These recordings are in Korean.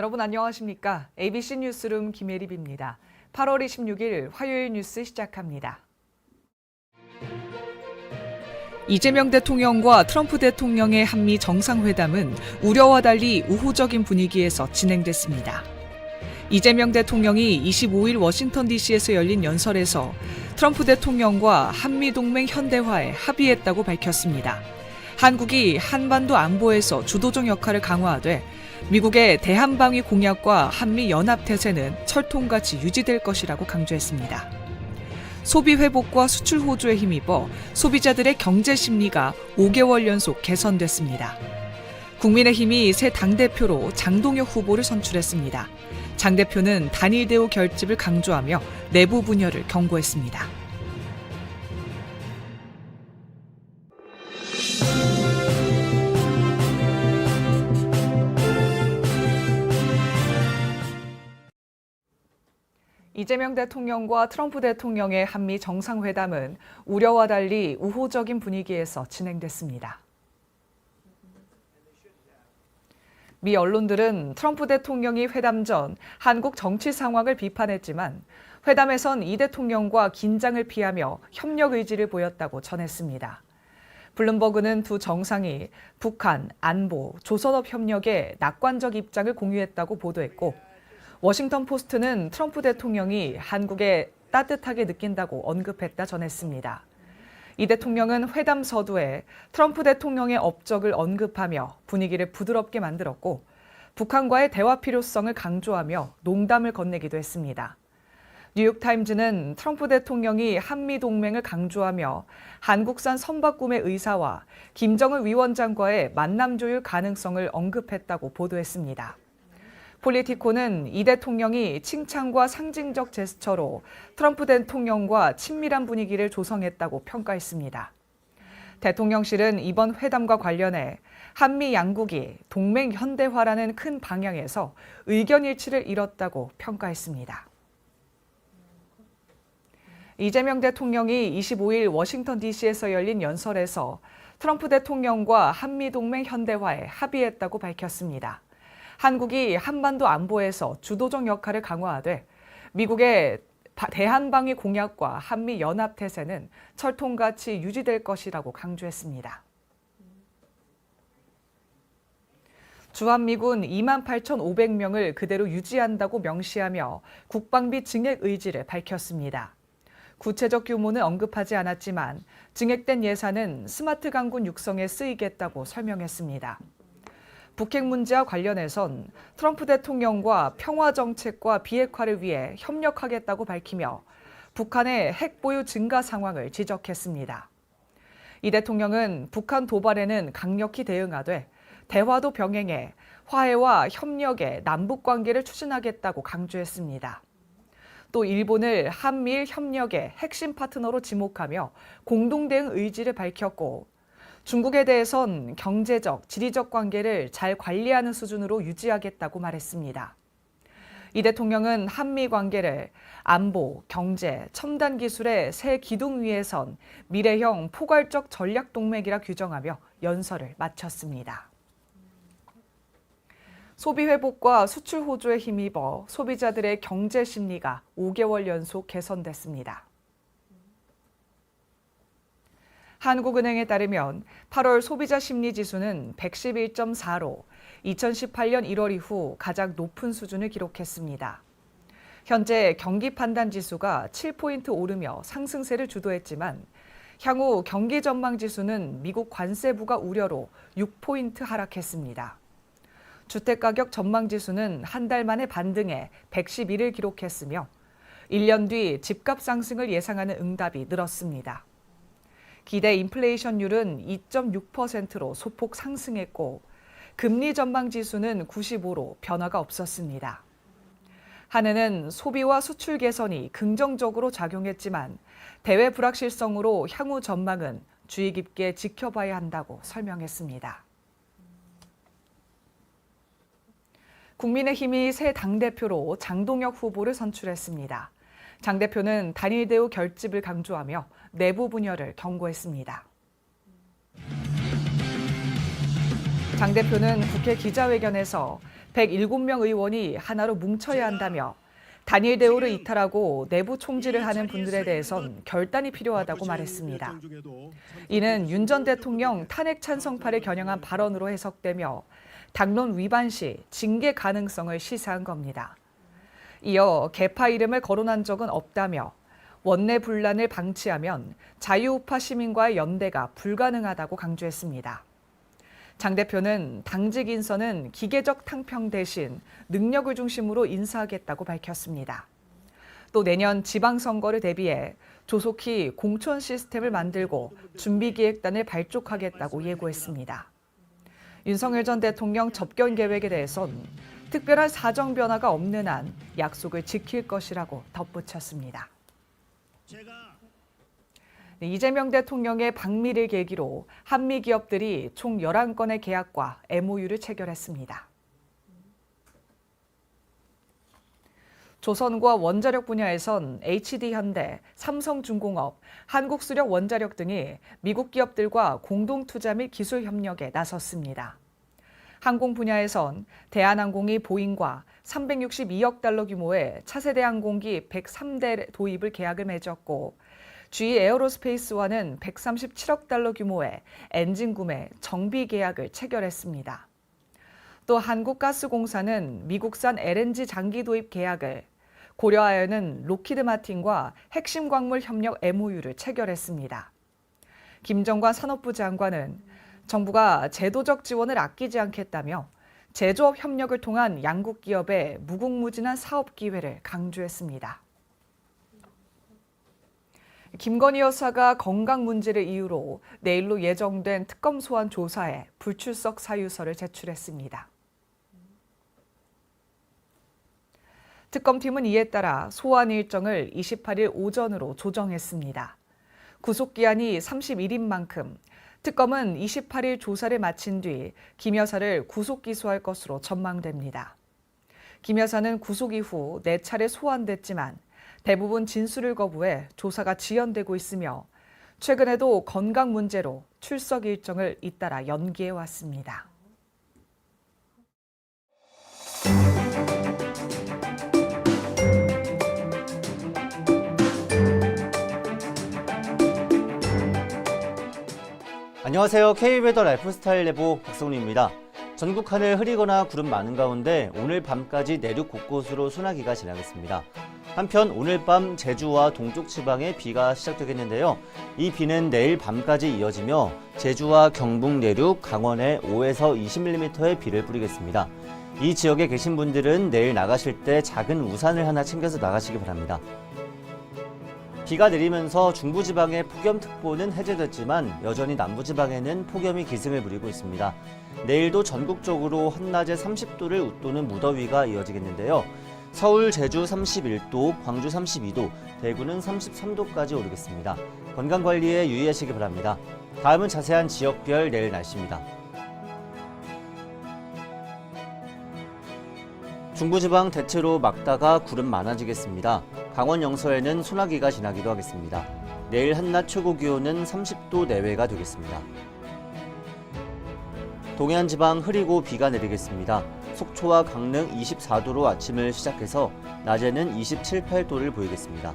여러분 안녕하십니까? ABC 뉴스룸 김예립입니다. 8월 26일 화요일 뉴스 시작합니다. 이재명 대통령과 트럼프 대통령의 한미 정상회담은 우려와 달리 우호적인 분위기에서 진행됐습니다. 이재명 대통령이 25일 워싱턴 DC에서 열린 연설에서 트럼프 대통령과 한미동맹 현대화에 합의했다고 밝혔습니다. 한국이 한반도 안보에서 주도적 역할을 강화하되 미국의 대한방위 공약과 한미 연합 태세는 철통같이 유지될 것이라고 강조했습니다. 소비 회복과 수출 호조에 힘입어 소비자들의 경제 심리가 5개월 연속 개선됐습니다. 국민의힘이 새 당대표로 장동혁 후보를 선출했습니다. 장 대표는 단일 대우 결집을 강조하며 내부 분열을 경고했습니다. 이재명 대통령과 트럼프 대통령의 한미 정상회담은 우려와 달리 우호적인 분위기에서 진행됐습니다. 미 언론들은 트럼프 대통령이 회담 전 한국 정치 상황을 비판했지만 회담에선 이 대통령과 긴장을 피하며 협력 의지를 보였다고 전했습니다. 블룸버그는 두 정상이 북한, 안보, 조선업 협력에 낙관적 입장을 공유했다고 보도했고 워싱턴 포스트는 트럼프 대통령이 한국에 따뜻하게 느낀다고 언급했다 전했습니다. 이 대통령은 회담 서두에 트럼프 대통령의 업적을 언급하며 분위기를 부드럽게 만들었고 북한과의 대화 필요성을 강조하며 농담을 건네기도 했습니다. 뉴욕타임즈는 트럼프 대통령이 한미 동맹을 강조하며 한국산 선박 구매 의사와 김정은 위원장과의 만남 조율 가능성을 언급했다고 보도했습니다. 폴리티코는 이 대통령이 칭찬과 상징적 제스처로 트럼프 대통령과 친밀한 분위기를 조성했다고 평가했습니다. 대통령실은 이번 회담과 관련해 한미 양국이 동맹 현대화라는 큰 방향에서 의견 일치를 이뤘다고 평가했습니다. 이재명 대통령이 25일 워싱턴 DC에서 열린 연설에서 트럼프 대통령과 한미 동맹 현대화에 합의했다고 밝혔습니다. 한국이 한반도 안보에서 주도적 역할을 강화하되 미국의 대한방위 공약과 한미 연합 태세는 철통같이 유지될 것이라고 강조했습니다. 주한미군 2만 8,500명을 그대로 유지한다고 명시하며 국방비 증액 의지를 밝혔습니다. 구체적 규모는 언급하지 않았지만 증액된 예산은 스마트 강군 육성에 쓰이겠다고 설명했습니다. 북핵 문제와 관련해선 트럼프 대통령과 평화 정책과 비핵화를 위해 협력하겠다고 밝히며 북한의 핵 보유 증가 상황을 지적했습니다. 이 대통령은 북한 도발에는 강력히 대응하되 대화도 병행해 화해와 협력의 남북 관계를 추진하겠다고 강조했습니다. 또 일본을 한미일 협력의 핵심 파트너로 지목하며 공동 대응 의지를 밝혔고 중국에 대해선 경제적, 지리적 관계를 잘 관리하는 수준으로 유지하겠다고 말했습니다. 이 대통령은 한미 관계를 안보, 경제, 첨단 기술의 새 기둥 위에 선 미래형 포괄적 전략 동맹이라 규정하며 연설을 마쳤습니다. 소비 회복과 수출 호조에 힘입어 소비자들의 경제 심리가 5개월 연속 개선됐습니다. 한국은행에 따르면 8월 소비자 심리 지수는 111.4로 2018년 1월 이후 가장 높은 수준을 기록했습니다. 현재 경기 판단 지수가 7포인트 오르며 상승세를 주도했지만 향후 경기 전망 지수는 미국 관세 부과 우려로 6포인트 하락했습니다. 주택가격 전망 지수는 한 달 만에 반등해 111을 기록했으며 1년 뒤 집값 상승을 예상하는 응답이 늘었습니다. 기대 인플레이션율은 2.6%로 소폭 상승했고 금리 전망 지수는 95로 변화가 없었습니다. 한 해는 소비와 수출 개선이 긍정적으로 작용했지만 대외 불확실성으로 향후 전망은 주의 깊게 지켜봐야 한다고 설명했습니다. 국민의힘이 새 당대표로 장동혁 후보를 선출했습니다. 장 대표는 단일 대우 결집을 강조하며 내부 분열을 경고했습니다. 장 대표는 국회 기자회견에서 107명 의원이 하나로 뭉쳐야 한다며 단일 대우를 이탈하고 내부 총질을 하는 분들에 대해선 결단이 필요하다고 말했습니다. 이는 윤 전 대통령 탄핵 찬성파를 겨냥한 발언으로 해석되며 당론 위반 시 징계 가능성을 시사한 겁니다. 이어 개파 이름을 거론한 적은 없다며 원내 분란을 방치하면 자유우파 시민과의 연대가 불가능하다고 강조했습니다. 장 대표는 당직 인선은 기계적 탕평 대신 능력을 중심으로 인사하겠다고 밝혔습니다. 또 내년 지방선거를 대비해 조속히 공천 시스템을 만들고 준비기획단을 발족하겠다고 예고했습니다. 윤석열 전 대통령 접견 계획에 대해선 특별한 사정 변화가 없는 한 약속을 지킬 것이라고 덧붙였습니다. 네, 이재명 대통령의 방미를 계기로 한미 기업들이 총 11건의 계약과 MOU를 체결했습니다. 조선과 원자력 분야에선 HD현대, 삼성중공업, 한국수력 원자력 등이 미국 기업들과 공동 투자 및 기술 협력에 나섰습니다. 항공 분야에선 대한항공이 보잉과 362억 달러 규모의 차세대 항공기 103대 도입을 계약을 맺었고 GE 에어로스페이스와는 137억 달러 규모의 엔진 구매 정비 계약을 체결했습니다. 또 한국가스공사는 미국산 LNG 장기 도입 계약을 고려하여는 로키드 마틴과 핵심 광물 협력 MOU를 체결했습니다. 김정관 산업부 장관은 정부가 제도적 지원을 아끼지 않겠다며 제조업 협력을 통한 양국 기업의 무궁무진한 사업 기회를 강조했습니다. 김건희 여사가 건강 문제를 이유로 내일로 예정된 특검 소환 조사에 불출석 사유서를 제출했습니다. 특검팀은 이에 따라 소환 일정을 28일 오전으로 조정했습니다. 구속기한이 31인 만큼 특검은 28일 조사를 마친 뒤 김 여사를 구속 기소할 것으로 전망됩니다. 김 여사는 구속 이후 4차례 소환됐지만 대부분 진술을 거부해 조사가 지연되고 있으며 최근에도 건강 문제로 출석 일정을 잇따라 연기해 왔습니다. 안녕하세요. K웨더 라이프스타일 레보 박성훈입니다. 전국 하늘 흐리거나 구름 많은 가운데 오늘 밤까지 내륙 곳곳으로 소나기가 지나겠습니다. 한편 오늘 밤 제주와 동쪽 지방에 비가 시작되겠는데요. 이 비는 내일 밤까지 이어지며 제주와 경북 내륙, 강원에 5에서 20mm의 비를 뿌리겠습니다. 이 지역에 계신 분들은 내일 나가실 때 작은 우산을 하나 챙겨서 나가시기 바랍니다. 비가 내리면서 중부지방의 폭염특보는 해제됐지만 여전히 남부지방에는 폭염이 기승을 부리고 있습니다. 내일도 전국적으로 한낮에 30도를 웃도는 무더위가 이어지겠는데요. 서울, 제주 31도, 광주 32도, 대구는 33도까지 오르겠습니다. 건강관리에 유의하시기 바랍니다. 다음은 자세한 지역별 내일 날씨입니다. 중부지방 대체로 막다가 구름 많아지겠습니다. 강원 영서에는 소나기가 지나기도 하겠습니다. 내일 한낮 최고 기온은 30도 내외가 되겠습니다. 동해안 지방 흐리고 비가 내리겠습니다. 속초와 강릉 24도로 아침을 시작해서 낮에는 27, 8도를 보이겠습니다.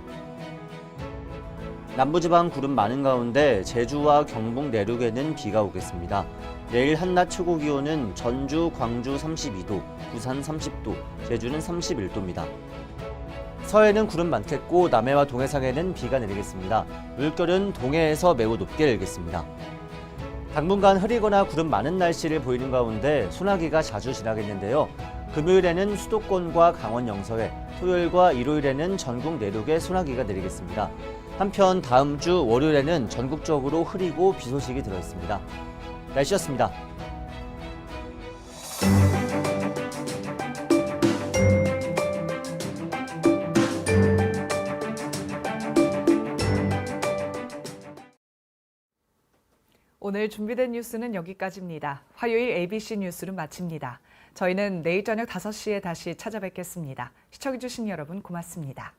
남부지방 구름 많은 가운데 제주와 경북 내륙에는 비가 오겠습니다. 내일 한낮 최고 기온은 전주, 광주 32도, 부산 30도, 제주는 31도입니다. 서해는 구름 많겠고 남해와 동해상에는 비가 내리겠습니다. 물결은 동해에서 매우 높게 일겠습니다. 당분간 흐리거나 구름 많은 날씨를 보이는 가운데 소나기가 자주 지나겠는데요. 금요일에는 수도권과 강원 영서에, 토요일과 일요일에는 전국 내륙에 소나기가 내리겠습니다. 한편 다음 주 월요일에는 전국적으로 흐리고 비 소식이 들어 있습니다. 날씨였습니다. 오늘 준비된 뉴스는 여기까지입니다. 화요일 ABC 뉴스를 마칩니다. 저희는 내일 저녁 5시에 다시 찾아뵙겠습니다. 시청해주신 여러분 고맙습니다.